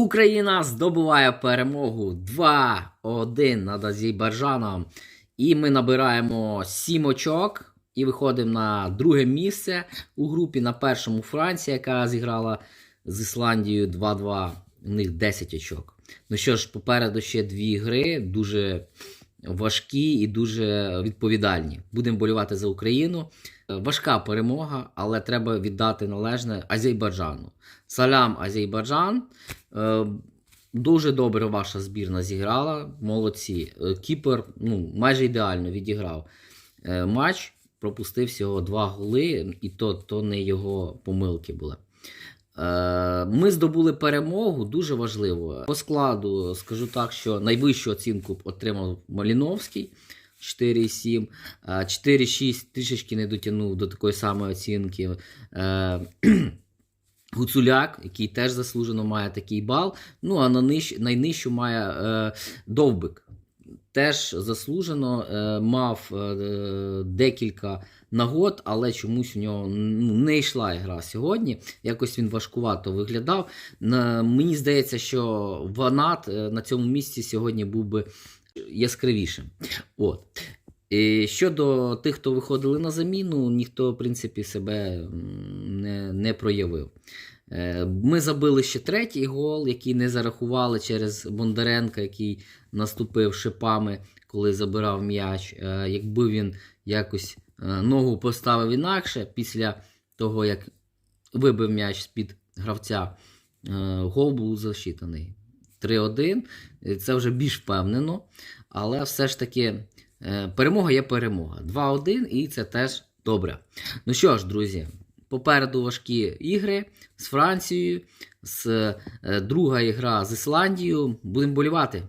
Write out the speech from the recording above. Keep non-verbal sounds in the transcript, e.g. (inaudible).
Україна здобуває перемогу 2-1 над Азербайджаном. І ми набираємо 7 очок і виходимо на друге місце у групі. На першому Франція, яка зіграла з Ісландією 2-2. У них 10 очок. Ну що ж, попереду ще дві гри, дуже важкі і дуже відповідальні. Будемо болювати за Україну. Е, Важка перемога, але треба віддати належне Азербайджану. Салям Азербайджан. Е, Дуже добре ваша збірна зіграла. Молодці. Е, Кіпер ну, майже ідеально відіграв матч, пропустив всього два голи, і то, то не його помилки були. Е, Ми здобули перемогу, дуже важливо. По складу скажу так, що найвищу оцінку отримав Маліновський 4,7. Е, 4,6 трішечки не дотягнув до такої самої оцінки. Е, (clears throat) Гуцуляк, який теж заслужено має такий бал. Ну а на ниж, найнижчу має е, Довбик. Теж заслужено е, мав е, декілька нагод, але чомусь у нього ну, не йшла гра сьогодні. Якось він важкувато виглядав. Мені здається, що Ванат е, на цьому місці сьогодні був би яскравішим. От. І щодо тих, хто виходили на заміну, ніхто, в принципі, себе не, не проявив. Е, Ми забили ще третій гол, який не зарахували через Бондаренка, який наступив шипами, коли забирав м'яч. Е, Якби він якось е, ногу поставив інакше, після того, як вибив м'яч з-під гравця, гол був засчитаний. 3-1. Е, Це вже більш впевнено, але все ж таки перемога є перемога. 2-1, і це теж добре. Ну що ж, друзі, попереду важкі ігри з Францією, з, е, друга ігра з Ісландією. Будемо болівати.